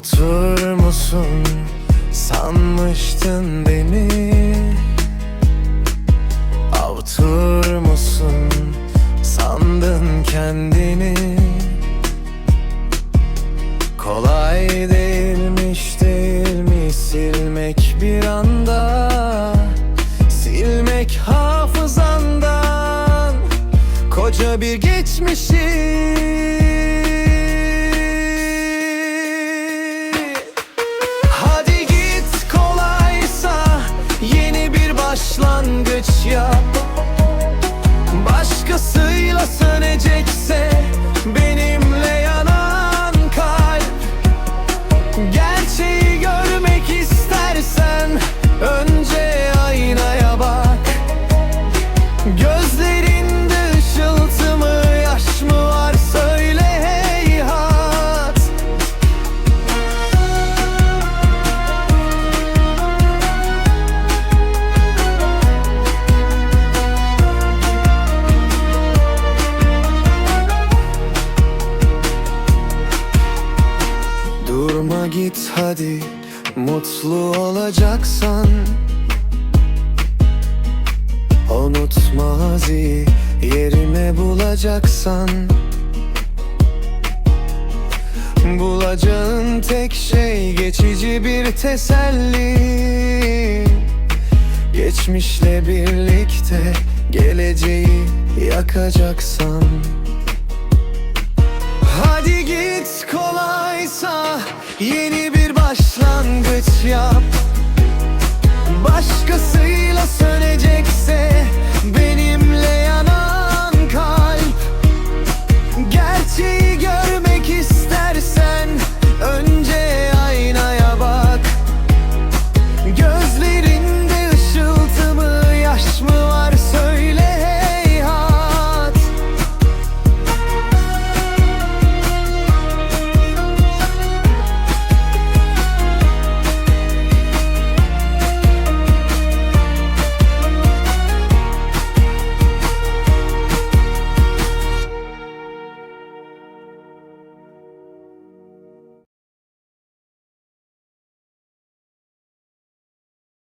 Avutur musun? Sanmıştın beni. Avutur musun? Sandın kendini. Kolay değilmiş değil mi? Silmek bir anda. Silmek hafızandan. Koca bir geçmişi git hadi mutlu olacaksan. Unutma maziyi yerine bulacaksan. Bulacağın tek şey geçici bir teselli. Geçmişle birlikte geleceği yakacaksan yeni bir başlangıç yap. Başkasıyla sönecekse benimle